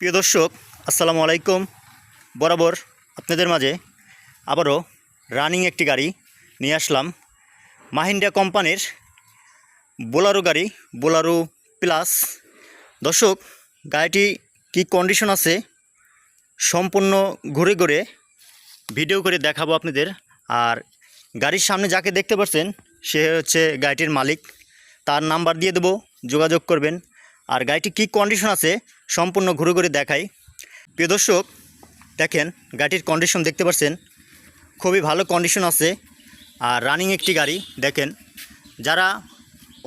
প্রিয় দর্শক, আসসালামু আলাইকুম। বরাবর আপনাদের মাঝে আবারও রানিং একটি গাড়ি নিয়ে আসলাম। মাহিন্দ্রা কোম্পানির বোলারো গাড়ি, বোলারো প্লাস। দর্শক, গাড়িটি কি কন্ডিশন আছে সম্পূর্ণ ঘুরে ঘুরে ভিডিও করে দেখাবো আপনাদের। আর গাড়ির সামনে যাকে দেখতে পাচ্ছেন, সে হচ্ছে গাড়িটির মালিক। তার নাম্বার দিয়ে দেবো, যোগাযোগ করবেন। আর গাড়িটি কী কন্ডিশন আছে, সম্পূর্ণ ঘুরে ঘুরে দেখাই। প্রিয় দর্শক, দেখেন, গাড়িটির কন্ডিশন দেখতে পাচ্ছেন, খুবই ভালো কন্ডিশন আছে। আর রানিং একটি গাড়ি, দেখেন, যারা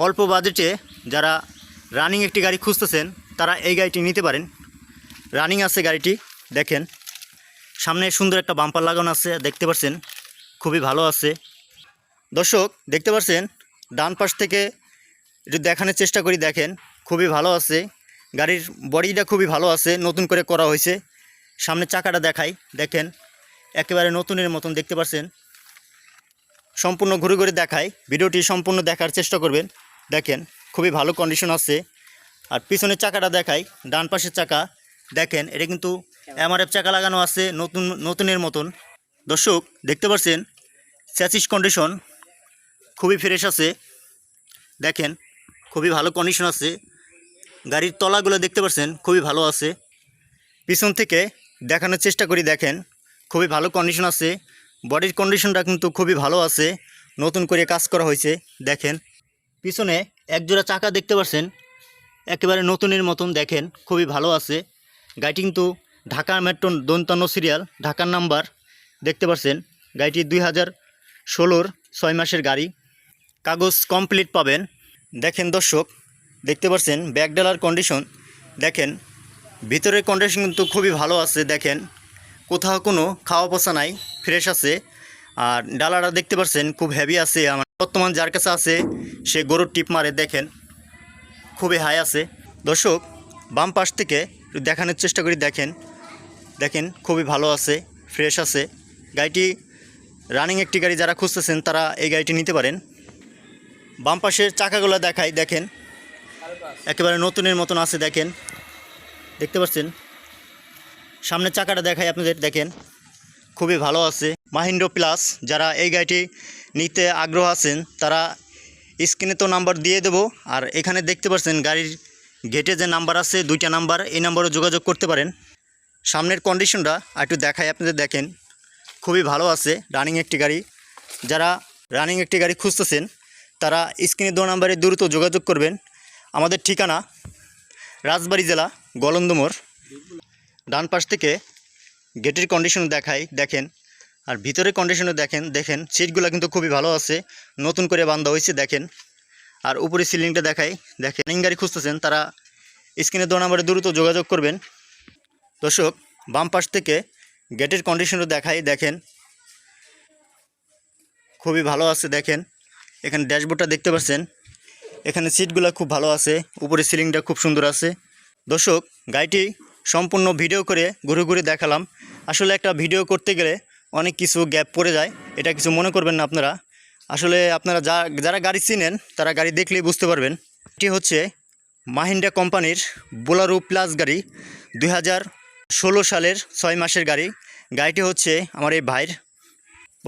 অল্প বাজেটে যারা রানিং একটি গাড়ি খুঁজতেছেন, তারা এই গাড়িটি নিতে পারেন। রানিং আছে গাড়িটি, দেখেন, সামনে সুন্দর একটা বাম্পার লাগানো আছে, দেখতে পাচ্ছেন, খুবই ভালো আছে। দর্শক, দেখতে পাচ্ছেন, ডান পাশ থেকে যদি দেখানোর চেষ্টা করি, দেখেন খুবই ভালো আছে। গাড়ির বডিটা খুবই ভালো আছে, নতুন করে করা হয়েছে। সামনে চাকাটা দেখাই, দেখেন। একেবারে নতুনের মতন দেখতে পাচ্ছেন। সম্পূর্ণ ঘুরে ঘুরে দেখাই। ভিডিওটি সম্পূর্ণ দেখার চেষ্টা করবেন। দেখেন, খুবই ভালো কন্ডিশন আছে। আর পিছনের চাকাটা দেখাই, ডান পাশের চাকা। দেখেন, এটা কিন্তু এমআরএফ চাকা লাগানো আছে, নতুন, নতুনের মতন। দর্শক, দেখতে পাচ্ছেন? স্যাচিস কন্ডিশন খুবই ফ্রেশ আছে। দেখেন, খুবই ভালো কন্ডিশন আছে। গাড়ির তলাগুলো দেখতে পাচ্ছেন খুবই ভালো আছে। পিছন থেকে দেখানোর চেষ্টা করি, দেখেন, খুবই ভালো কন্ডিশন আছে। বডির কন্ডিশনটা কিন্তু খুবই ভালো আছে। নতুন করে কাজ করা হয়েছে, দেখেন। পিছনে একজোড়া চাকা দেখতে পাচ্ছেন একেবারে নতুনের মতন, দেখেন, খুবই ভালো আছে। গাড়িটি কিন্তু ঢাকা মেট্রো দন্তান্ন সিরিয়াল ঢাকার নাম্বার, দেখতে পাচ্ছেন গাড়িটি দুই হাজার ষোলোর ছয় মাসের গাড়ি। কাগজ কমপ্লিট পাবেন। দেখেন দর্শক দেখতে পাচ্ছেন ব্যাকডালার কন্ডিশন দেখেন, ভিতরের কন্ডিশন কিন্তু খুবই ভালো আছে, দেখেন, কোথাও কোনো খাওয়া পচা নাই ফ্রেশ আছে, আর ডালাটা দেখতে পাচ্ছেন খুব হেভি আছে, আমার বর্তমান যার কাছে আছে, সে গরুর টিপ মারে, দেখেন, খুবই হাই আছে। দর্শক, বাম পাশ থেকে দেখানোর চেষ্টা করি, দেখেন দেখেন, খুবই ভালো আছে ফ্রেশ আছে। গাড়িটি রানিং একটি গাড়ি যারা খুঁজতেছেন, তারা এই গাড়িটি নিতে পারেন। বাম পাশের চাকাগুলো দেখাই, দেখেন একেবারে নতুনের মতন আছে, দেখেন। দেখতে পাচ্ছেন? সামনের চাকাটা দেখাই আপনাদের, দেখেন। খুবই ভালো আছে। মাহিন্দ্র প্লাস, যারা এই গাড়িটি নিতে আগ্রহ আছেন, তারা স্ক্রিনে তো নাম্বার দিয়ে দেবো। আর এখানে দেখতে পাচ্ছেন, গাড়ির গেটে যে নাম্বার আছে, দুইটা নাম্বার, এই নাম্বারে যোগাযোগ করতে পারেন। সামনের কন্ডিশনটা আর একটু দেখাই আপনাদের, দেখেন। খুবই ভালো আছে রানিং একটি গাড়ি। যারা রানিং একটি গাড়ি খুঁজতেছেন, তারা স্ক্রিনে দু নাম্বারে দ্রুত যোগাযোগ করবেন। আমাদের ঠিকানা রাজবাড়ি জেলা গলন্দমোর। ডান পাশ থেকে গেটের কন্ডিশন দেখাই, দেখেন। আর ভিতরের কন্ডিশনও দেখেন দেখেন। সিটগুলো কিন্তু খুবই ভালো আছে। নতুন করে বান্ধা হয়েছে, দেখেন। আর উপরে সিলিংটা দেখাই, দেখেন। গাড়ি খুঁজতেছেন, তারা স্ক্রিনে দু নাম্বারে দ্রুত যোগাযোগ করবেন। দর্শক, বাম পাশ থেকে গেটের কন্ডিশনও দেখাই, দেখেন। খুবই ভালো আছে, দেখেন। এখানে ড্যাশবোর্ডটা দেখতে পাচ্ছেন। এখানে সিটগুলো খুব ভালো আছে উপরে সিলিংটা খুব সুন্দর আছে। দর্শক, গাড়িটি সম্পূর্ণ ভিডিও করে ঘুরে ঘুরে দেখালাম। আসলে একটা ভিডিও করতে গেলে অনেক কিছু গ্যাপ পড়ে যায়, এটা কিছু মনে করবেন না আপনারা। আসলে আপনারা যা, যারা গাড়ি চিনেন, তারা গাড়ি দেখলেই বুঝতে পারবেন। এটি হচ্ছে মাহিন্দ্রা কোম্পানির বোলারো প্লাস গাড়ি, দুই সালের ছয় মাসের গাড়ি। গাড়িটি হচ্ছে আমার এই ভাইয়ের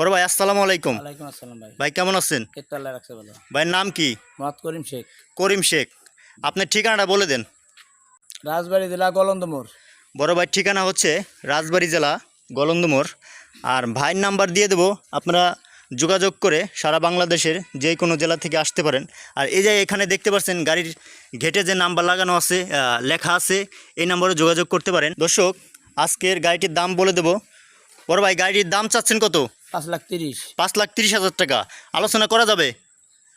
বড় ভাই আসসালামু আলাইকুম। ওয়ালাইকুম আসসালাম ভাই। ভাই কেমন আছেন? এই আল্লাহ রাখছে ভালো। ভাইয়ের নাম কি? করিম শেখ। করিম শেখ। আপনার ঠিকানাটা বলে দেন। রাজবাড়ি জেলা গলন্দমোর বড় ভাইয়ের ঠিকানা হচ্ছে রাজবাড়ী জেলা গলন্দমোর আর ভাইয়ের নাম্বার দিয়ে দেবো আপনারা যোগাযোগ করে সারা বাংলাদেশের যে কোনো জেলা থেকে আসতে পারেন। আর এই যে এখানে দেখতে পাচ্ছেন গাড়ির ঘেটে যে নাম্বার লাগানো আছে লেখা আছে এই নাম্বারে যোগাযোগ করতে পারেন। দর্শক আজকের গাড়িটির দাম বলে দেবো। বড় ভাই গাড়িটির দাম চাচ্ছেন কত? পাঁচ লাখ তিরিশ। পাঁচ লাখ তিরিশ হাজার টাকা। আলোচনা করা যাবে?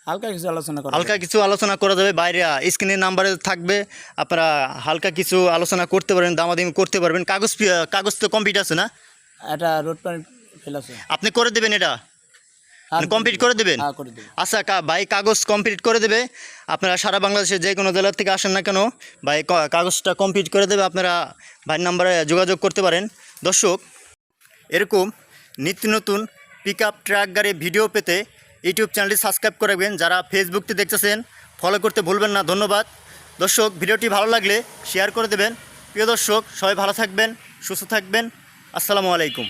হালকা কিছু আলোচনা করা হালকা কিছু আলোচনা করা যাবে। বাইরে স্ক্রিনের নাম্বারে থাকবে। আপনারা হালকা কিছু আলোচনা করতে পারবেন দামাদামি করতে পারবেন। কাগজ কাগজ তো কমপ্লিট আছে না? এটা রোড ফেল আছে। আপনি করে দেবেন এটা? কমপ্লিট করে দেবেন? হ্যাঁ আচ্ছা ভাই কাগজ কমপ্লিট করে দেবে। আপনারা সারা বাংলাদেশের যে কোনো জেলার থেকে আসেন না কেন ভাই কাগজটা কমপ্লিট করে দেবে। আপনারা ভাইয়ের নাম্বারে যোগাযোগ করতে পারেন। দর্শক এরকম নিত্য নতুন পিক আপ ট্রাক গাড়ি ভিডিও পেতে ইউটিউব চ্যানেলটি সাবস্ক্রাইব করে রাখবেন। যারা ফেসবুকতে দেখতেছেন ফলো করতে ভুলবেন না, ধন্যবাদ। দর্শক, ভিডিওটি ভালো লাগলে শেয়ার করে দেবেন। প্রিয় দর্শক, সবাই ভালো থাকবেন, সুস্থ থাকবেন। আসসালামু আলাইকুম।